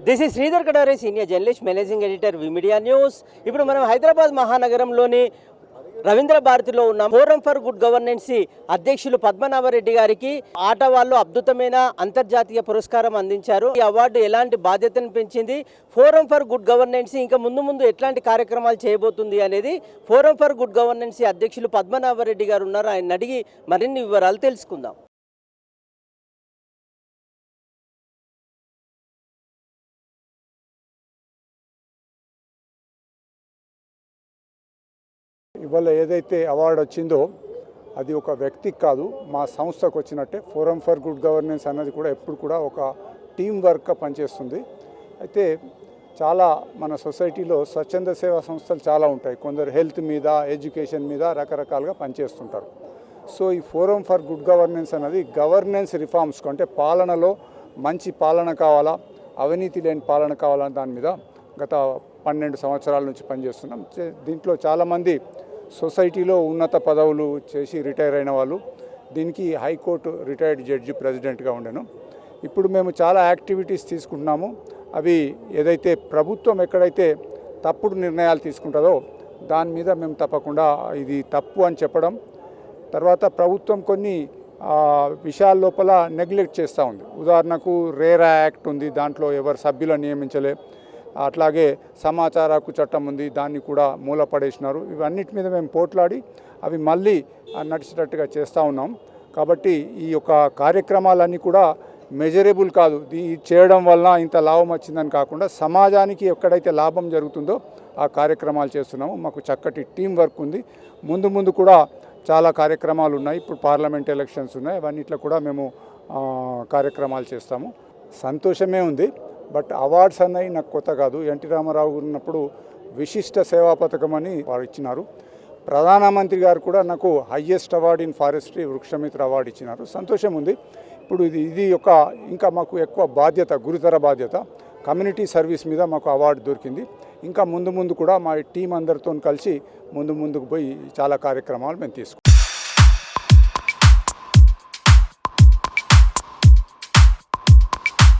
This is Sridhar Kadare senior journalist managing editor V media news ఇప్పుడు మనం హైదరాబాద్ మహానగరంలోని రవీంద్ర భారతిలో ఉన్న. ఫోరం ఫర్ గుడ్ గవర్నెన్సీ అధ్యక్షులు పద్మనాభరెడ్డి గారికి ఆట వాళ్ళు అద్భుతమైన అంతర్జాతీయ పురస్కారం అందించారు. ఈ అవార్డు ఎలాంటి బాధ్యతను పెంచింది? ఫోరం ఫర్ గుడ్ గవర్నెన్సీ ఇంకా ముందు ముందు ఎట్లాంటి కార్యక్రమాలు చేయబోతుంది అనేది ఫోరం ఫర్ గుడ్ గవర్నెన్సీ అధ్యక్షులు పద్మనాభరెడ్డి గారు ఉన్నారు. ఆయన అడిగి మరిన్ని వివరాలు తెలుసుకుందాం. ఇవాళ ఏదైతే అవార్డు వచ్చిందో అది ఒక వ్యక్తికి కాదు మా సంస్థకు వచ్చినట్టే. ఫోరం ఫర్ గుడ్ గవర్నెన్స్ అన్నది కూడా ఎప్పుడు కూడా ఒక టీం వర్క్గా పనిచేస్తుంది. అయితే చాలా మన సొసైటీలో స్వచ్ఛంద సేవా సంస్థలు చాలా ఉంటాయి. కొందరు హెల్త్ మీద ఎడ్యుకేషన్ మీద రకరకాలుగా పనిచేస్తుంటారు. సో ఈ ఫోరం ఫర్ గుడ్ గవర్నెన్స్ అనేది గవర్నెన్స్ రిఫార్మ్స్ అంటే పాలనలో మంచి పాలన కావాలా అవినీతి లేని పాలన కావాలా దాని మీద గత పన్నెండు సంవత్సరాల నుంచి పనిచేస్తున్నాం. దీంట్లో చాలామంది సొసైటీలో ఉన్నత పదవులు చేసి రిటైర్ అయిన వాళ్ళు దీనికి హైకోర్టు రిటైర్డ్ జడ్జి ప్రెసిడెంట్గా ఉండను. ఇప్పుడు మేము చాలా యాక్టివిటీస్ తీసుకుంటున్నాము. అవి ఏదైతే ప్రభుత్వం ఎక్కడైతే తప్పుడు నిర్ణయాలు తీసుకుంటుందో దాని మీద మేము తప్పకుండా ఇది తప్పు అని చెప్పడం తర్వాత ప్రభుత్వం కొన్ని విషయాల లోపల నెగ్లెక్ట్ చేస్తూ ఉంది. ఉదాహరణకు రేరా యాక్ట్ ఉంది దాంట్లో ఎవరు సభ్యులను నియమించలే అట్లాగే సమాచార హక్కు చట్టం ఉంది దాన్ని కూడా మూలపడేసినారు. ఇవన్నిటి మీద మేము పోట్లాడి అవి మళ్ళీ నడిచేటట్టుగా చేస్తూ ఉన్నాం. కాబట్టి ఈ యొక్క కార్యక్రమాలన్నీ కూడా మెజరబుల్ కాదు. ఇది చేయడం వలన ఇంత లాభం వచ్చిందని కాకుండా సమాజానికి ఎక్కడైతే లాభం జరుగుతుందో ఆ కార్యక్రమాలు చేస్తున్నాము. మాకు చక్కటి టీం వర్క్ ఉంది. ముందు ముందు కూడా చాలా కార్యక్రమాలు ఉన్నాయి. ఇప్పుడు పార్లమెంట్ ఎలక్షన్స్ ఉన్నాయి. అవన్నిట్లో కూడా మేము కార్యక్రమాలు చేస్తాము. సంతోషమే ఉంది. బట్ అవార్డ్స్ అన్నవి నాకు కొత్త కాదు. ఎన్టీ రామారావు ఉన్నప్పుడు విశిష్ట సేవా పథకం అని వారు ఇచ్చినారు. ప్రధానమంత్రి గారు కూడా నాకు హయ్యెస్ట్ అవార్డ్ ఇన్ ఫారెస్ట్రీ వృక్షమిత్ర అవార్డు ఇచ్చినారు. సంతోషం ఉంది. ఇప్పుడు ఇది ఇది ఒక ఇంకా మాకు ఎక్కువ బాధ్యత గురుతర బాధ్యత. కమ్యూనిటీ సర్వీస్ మీద మాకు అవార్డు దొరికింది. ఇంకా ముందు ముందు కూడా మా టీం అందరితో కలిసి ముందు ముందుకు పోయి చాలా కార్యక్రమాలు మేము తీసుకుంటాం